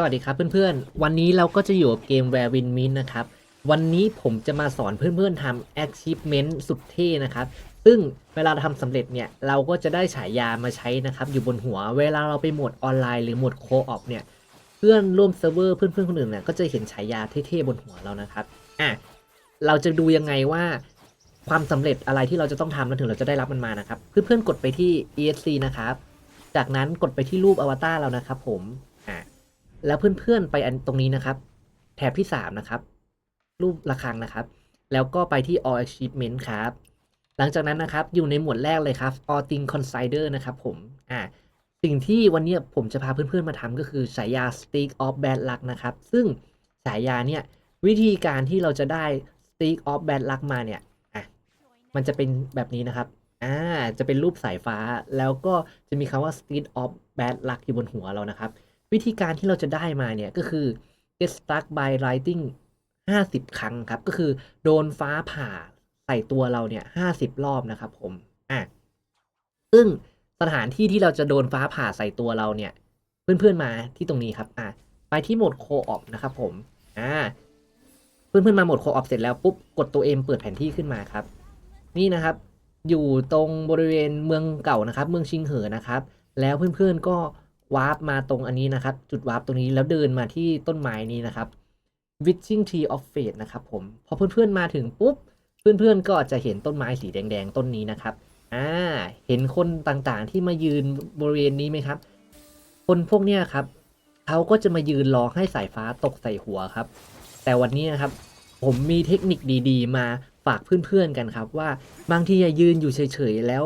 สวัสดีครับเพื่อนๆ วันนี้เราก็จะอยู่กับเกม Where Win Min นะครับ วันนี้ผมจะมาสอนเพื่อนๆทำ achievement สุดเท่นะครับ ซึ่งเวลาทำสำเร็จเนี่ยเราก็จะได้ฉายามาใช้นะครับ อยู่บนหัว เวลาเราไปโหมดออนไลน์หรือโหมดโคออปเนี่ย เพื่อนร่วมเซิร์ฟเวอร์เพื่อนๆคนอื่นเนี่ยก็จะเห็นฉายาเท่ๆบนหัวเรานะครับ อะ เราจะดูยังไงว่าความสำเร็จอะไรที่เราจะต้องทำแล้วถึงเราจะได้รับมันมานะครับ เพื่อนๆกดไปที่ ESC นะครับ จากนั้นกดไปที่รูปอวตารเรานะครับผม แล้วเพื่อนๆไปอันตรงนี้นะครับ แถบที่ 3 นะครับ รูประฆังนะครับ แล้วก็ไปที่ all achievement ครับ หลังจากนั้นนะครับอยู่ในหมวดแรกเลยครับ all thing consider นะครับผมอ่าสิ่งที่วันนี้ผมจะพาเพื่อนๆมาทำก็คือฉายา stick of bad luck นะครับ ซึ่งฉายาเนี่ยวิธีการที่เราจะได้ stick of bad luck มาเนี่ยอะมันจะเป็นแบบนี้นะครับอ่าจะเป็นรูปสายฟ้าแล้วก็จะมีคำว่า stick of bad luck อยู่บนหัวเรานะครับ วิธีการที่เราจะได้มาเนี่ยก็คือ get stuck by lightning 50 ครั้งครับ ก็คือโดนฟ้าผ่าใส่ตัวเราเนี่ย50 รอบนะครับผมอะซึ่งสถานที่ที่เราจะโดนฟ้าผ่าใส่ตัวเราเนี่ย เพื่อนๆมาที่ตรงนี้ครับอะไปที่โหมดโคออปนะครับผมอ่าเพื่อนๆมาโหมดโคออปเสร็จแล้วปุ๊บกดตัวเอ็มเปิดแผนที่ขึ้นมาครับ นี่นะครับ อยู่ตรงบริเวณเมืองเก่านะครับ เมืองชิงเหอนะครับ แล้วเพื่อนๆก็ วาร์ปมาตรงอันนี้นะครับ จุดวาร์ปตรงนี้แล้วเดินมาที่ต้นไม้นี้นะครับ Witching Tree of Fate นะครับผมพอเพื่อนๆมาถึงปุ๊บ เพื่อนๆก็จะเห็นต้นไม้สีแดงๆ ต้นนี้นะครับอ่าเห็นคนต่างๆที่มายืนบริเวณนี้ไหมครับ คนพวกเนี้ยครับเขาก็จะมายืนรอให้สายฟ้าตกใส่หัวครับ แต่วันนี้นะครับ ผมมีเทคนิคดีๆ มาฝากเพื่อนๆกันครับ ว่าบางทีอะยืนอยู่เฉยๆแล้ว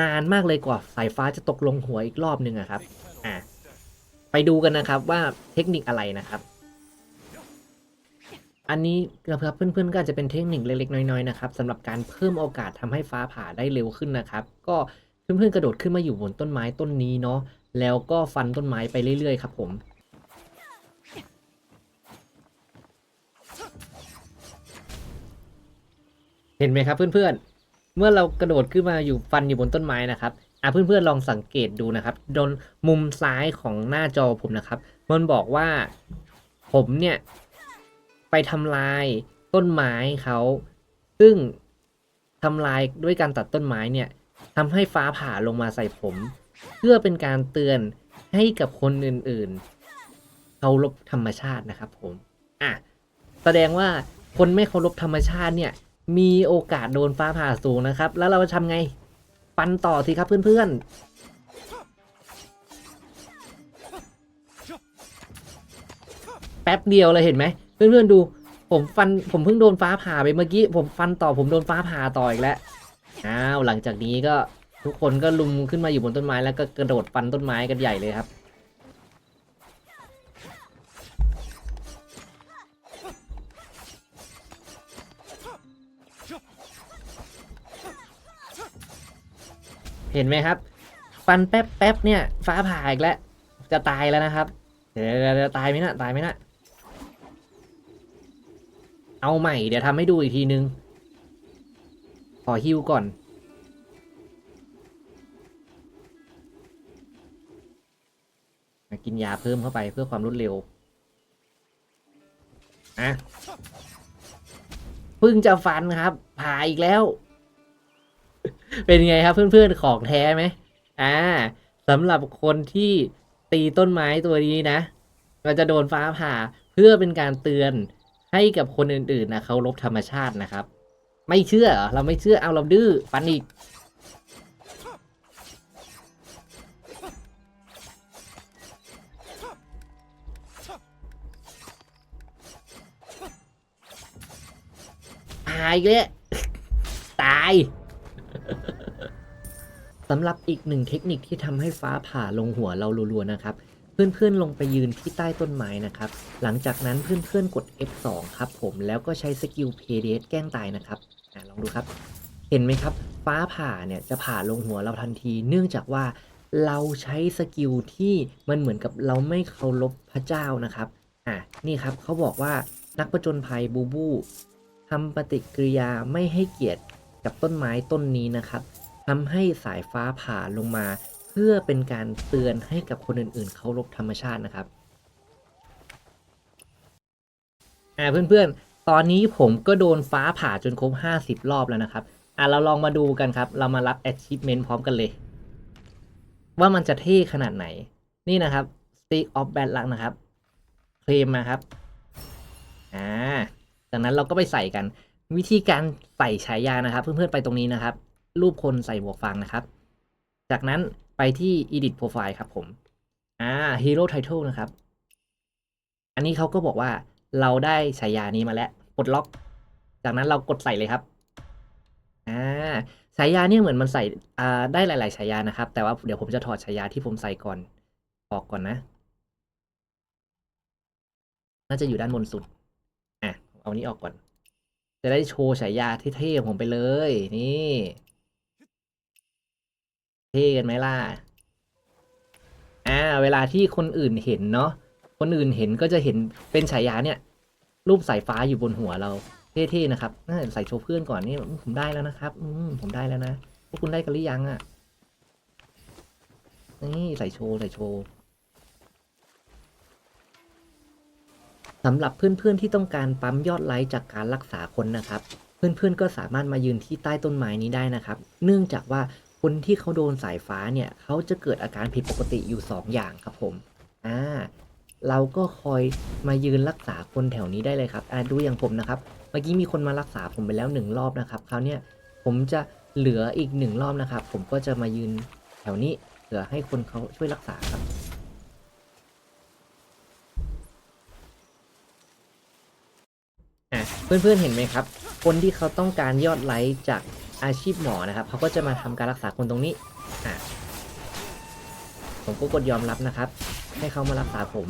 นานมากเลยกว่าสายฟ้าจะตกลงหัวอีกรอบหนึ่งอะครับ อะไปดูกันนะครับว่าเทคนิคอะไรนะครับ อันนี้นะครับเพื่อนๆก็อาจจะเป็นเทคนิคเล็กๆน้อยๆนะครับสำหรับการเพิ่มโอกาสทำให้ฟ้าผ่าได้เร็วขึ้นนะครับ ก็เพื่อนๆกระโดดขึ้นมาอยู่บนต้นไม้ต้นนี้เนาะแล้วก็ฟันต้นไม้ไปเรื่อยๆครับผมเห็นไหมครับเพื่อนๆ เมื่อเรากระโดดขึ้นมาอยู่ฟันอยู่บนต้นไม้นะครับ อะเพื่อนๆลองสังเกตดูนะครับโดนมุมซ้ายของหน้าจอผมนะครับ มันบอกว่าผมเนี่ย ไปทำลายต้นไม้เขาซึ่งทำลายด้วยการตัดต้นไม้เนี่ยทำให้ฟ้าผ่าลงมาใส่ผม เพื่อเป็นการเตือนให้กับคนอื่นๆเคารพธรรมชาตินะครับ ผมอะแสดงว่าคนไม่เคารพธรรมชาติเนี่ย มีโอกาสโดนฟ้าผ่าสูงนะครับ แล้วเราจะทำไง ปันต่อสิครับเพื่อนๆ แป๊บเดียวเลยเห็นไหมเพื่อนๆดู ผมฟันผมเพิ่งโดนฟ้าผ่าไปเมื่อกี้ ผมฟันต่อผมโดนฟ้าผ่าต่ออีกแล้วอ้าวหลังจากนี้ก็ทุกคนก็ลุมขึ้นมาอยู่บนต้นไม้แล้วก็กระโดดฟันต้นไม้กันใหญ่เลยครับ เห็นไหมครับ ฟันแป๊บแป๊บๆเนี่ย ฟ้าผ่าอีกแล้ว จะตายแล้วนะครับ เดี๋ยวเดี๋ยวเดี๋ยวตายไหมนะตายไหมนะเอาใหม่เดี๋ยวทำให้ดูอีกทีนึง ขอฮิวก่อนมากินยาเพิ่มเข้าไปเพื่อความรวดเร็วอะพิ่งจะฟันครับผ่าอีกแล้ว เป็นไงครับเพื่อนๆของแท้ไหมอ่าสำหรับคนที่ตีต้นไม้ตัวนี้นะเราจะโดนฟ้าผ่าเพื่อเป็นการเตือนให้กับคนอื่นๆนะเคารพธรรมชาตินะครับ ไม่เชื่อเราไม่เชื่อเอาเราดื้อฟันอีกตายเลยตาย สำหรับอีกหนึ่งเทคนิคที่ทำให้ฟ้าผ่าลงหัวเรารัวๆนะครับ เพื่อนๆลงไปยืนที่ใต้ต้นไม้นะครับ หลังจากนั้นเพื่อนๆกด F2 ครับผมแล้วก็ใช้สกิล p d s แกล้งตายนะครับอลองดูครับ เห็นไหมครับ ฟ้าผ่าเนี่ยจะผ่าลงหัวเราทันที เนื่องจากว่าเราใช้สกิลที่มันเหมือนกับเราไม่เคารพพระเจ้านะครับอะนี่ครับเขาบอกว่านักผจญภัยบูบูทำปฏิกิริยาไม่ให้เกียรติกับต้นไม้ต้นนี้นะครับ ทำให้สายฟ้าผ่าลงมา เพื่อเป็นการเตือนให้กับคนอื่นๆ เคารพธรรมชาตินะครับอ่าเพื่อนๆ ตอนนี้ผมก็โดนฟ้าผ่าจนครบ 50 รอบแล้วนะครับอ่าเราลองมาดูกันครับ เรามารับ achievement พร้อมกันเลย ว่ามันจะเท่ขนาดไหน นี่นะครับ stick of bad luck นะครับ เคลมมาครับอ่าจากนั้นเราก็ไปใส่กันวิธีการใส่ฉายานะครับ เพื่อนๆไปตรงนี้นะครับ รูปคนใส่หมวกฟางนะครับ จากนั้นไปที่ edit profile ครับผมอ่า hero title นะครับ อันนี้เขาก็บอกว่าเราได้ฉายานี้มาแล้วปลดล็อก จากนั้นเรากดใส่เลยครับอ่าฉายาเนี่ยเหมือนมันใส่อ่าได้หลาย ๆ ฉายานะครับ แต่ว่าเดี๋ยวผมจะถอดฉายาที่ผมใส่ก่อนออกก่อนนะ น่าจะอยู่ด้านบนสุด อะ เอานี้ออกก่อน จะได้โชว์ฉายาเท่ๆของผมไปเลย นี่ เท่กันไหมล่ะ อ่า เวลาที่คนอื่นเห็นเนาะ คนอื่นเห็นก็จะเห็นเป็นฉายาเนี่ย รูปสายฟ้าอยู่บนหัวเรา เท่ๆนะครับใส่โชว์เพื่อนก่อนนี่ผมได้แล้วนะครับ อืมผมได้แล้วนะ พวกคุณได้กันหรือยังอะ่ะ นี่ใส่โชว์ใส่โชว์สำหรับเพื่อนๆที่ต้องการปั๊มยอดไลค์จากการรักษาคนนะครับ เพื่อนๆก็สามารถมายืนที่ใต้ต้นไม้นี้ได้นะครับ เนื่องจากว่า คนที่เขาโดนสายฟ้าเนี่ยเขาจะเกิดอาการผิดปกติอยู่สองอย่างครับผมอ่าเราก็คอยมายืนรักษาคนแถวนี้ได้เลยครับอ่าดูอย่างผมนะครับ เมื่อกี้มีคนมารักษาผมไปแล้วหนึ่งรอบนะครับคราวนี้ผมจะเหลืออีกหนึ่งรอบนะครับ ผมก็จะมายืนแถวนี้เผื่อให้คนเขาช่วยรักษาครับอะเพื่อนๆเห็นไหมครับ คนที่เขาต้องการยอดไลค์จาก อาชีพหมอนะครับเขาก็จะมาทำการรักษาคนตรงนี้อะผมก็กดยอมรับนะครับ ให้เขามารักษาผม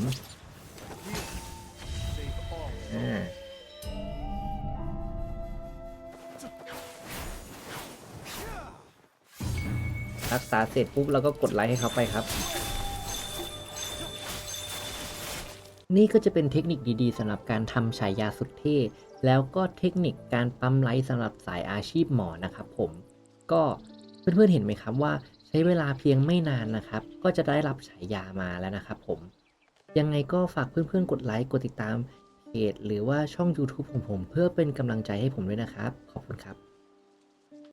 อ่ารักษาเสร็จปุ๊บเราก็กดไลค์ให้เขาไปครับ นี่ก็จะเป็นเทคนิคดีๆสำหรับการทำฉายาสุดเท่ แล้วก็เทคนิคการปั๊มไลท์สำหรับสายอาชีพหมอนะครับผมก็เพื่อนๆเห็นไหมครับว่าใช้เวลาเพียงไม่นานนะครับ ก็จะได้รับฉายามาแล้วนะครับผมยังไงก็ฝากเพื่อนๆกดไลค์กดติดตามเพจหรือว่าช่อง YouTube ของผม เพื่อเป็นกำลังใจให้ผมด้วยนะครับ ขอบคุณครับ